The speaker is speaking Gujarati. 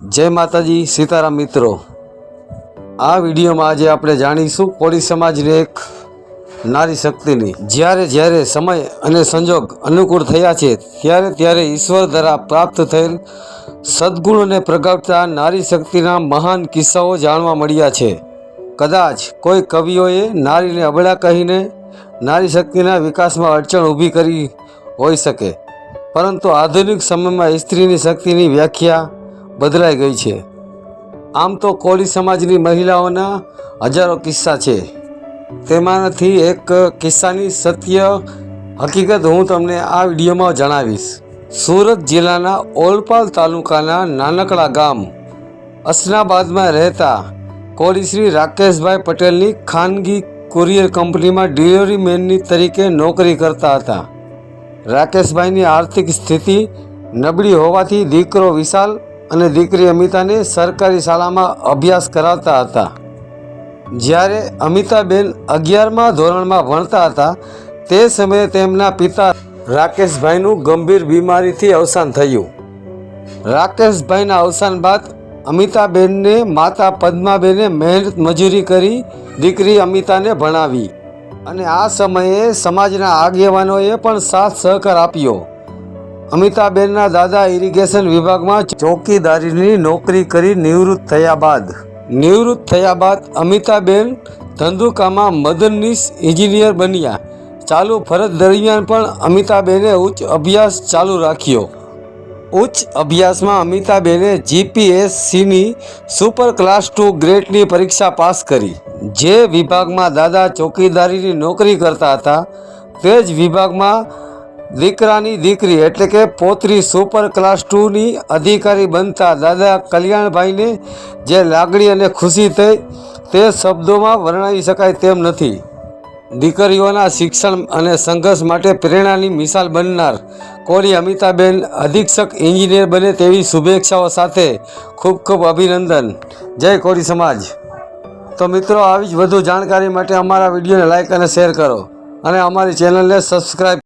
જય માતાજી, સીતારામ મિત્રો. આ વિડીયોમાં આજે આપણે જાણીશું કોળી સમાજની એક નારી શક્તિની. જ્યારે જ્યારે સમય અને સંજોગ અનુકૂળ થયા છે, ત્યારે ત્યારે ઈશ્વર દ્વારા પ્રાપ્ત થયેલ સદ્ગુણોને પ્રગટતા નારી શક્તિના મહાન કિસ્સાઓ જાણવા મળ્યા છે. કદાચ કોઈ કવિઓએ નારીને અબળા કહીને નારી શક્તિના વિકાસમાં અડચણ ઊભી કરી હોઈ શકે. પરંતુ આધુનિક સમયમાં સ્ત્રીની શક્તિની વ્યાખ્યા બદલાઈ ગઈ છે. આમ તો કોળી સમાજની મહિલાઓના હજારો કિસ્સા છે. તેમાંથી એક કિસ્સાની સત્ય હકીકત હું તમને આ વિડીયોમાં જણાવીશ. સુરત જિલ્લાના ઓલપાલ તાલુકાના નાનકડા ગામ અસનાબાદમાં રહેતા કોળી શ્રી રાકેશભાઈ પટેલની ખાનગી કુરિયર કંપનીમાં ડિલિવરી મેનની તરીકે નોકરી કરતા હતા. રાકેશભાઈની આર્થિક સ્થિતિ નબળી હોવાથી દીકરો વિશાલ અને દીકરી અમિતાને સરકારી શાળામાં અભ્યાસ કરાવતા હતા. જ્યારે અમિતાબેન અગિયારમા ધોરણમાં ભણતા હતા, તે સમયે તેમના પિતા રાકેશભાઈનું ગંભીર બીમારીથી અવસાન થયું. રાકેશભાઈના અવસાન બાદ અમિતાબેનને માતા પદ્માબેને મહેનત મજૂરી કરી દીકરી અમિતાને ભણાવી. અને આ સમયે સમાજના આગેવાનોએ પણ સાથ સહકાર આપ્યો. અમિતાબેનના દાદા ઇરિગેશન વિભાગમાં ચોકીદારીની નોકરી કરી નિવૃત્ત થયા બાદ. નિવૃત્ત થયા બાદ અમિતાબેન ધંધુકામાં મદનનીશ એન્જિનિયર બન્યા. ચાલુ ફરજ દરમિયાન પણ અમિતાબેને ઉચ્ચ અભ્યાસ ચાલુ રાખ્યો. ઉચ્ચ અભ્યાસમાં અમિતાબેને જીપીએસસીની સુપર ક્લાસ ટુ ગ્રેડની પરીક્ષા પાસ કરી. જે વિભાગમાં દાદા ચોકીદારીની નોકરી કરતા હતા, તે જ વિભાગમાં દીકરાની દીકરી એટલે કે પોતરી સુપર ક્લાસ ટુની અધિકારી બનતા દાદા કલ્યાણભાઈને જે લાગણી અને ખુશી થઈ, તે શબ્દોમાં વર્ણવી શકાય તેમ નથી. દીકરીઓના શિક્ષણ અને સંઘર્ષ માટે પ્રેરણાની મિસાલ બનનાર કોરી અમિતાબેન અધિક્ષક એન્જિનિયર બને તેવી શુભેચ્છાઓ સાથે ખૂબ ખૂબ અભિનંદન. જય કોળી સમાજ. તો મિત્રો, આવી જ વધુ જાણકારી માટે અમારા વિડીયોને લાઇક અને શેર કરો અને અમારી ચેનલને સબસ્ક્રાઈબ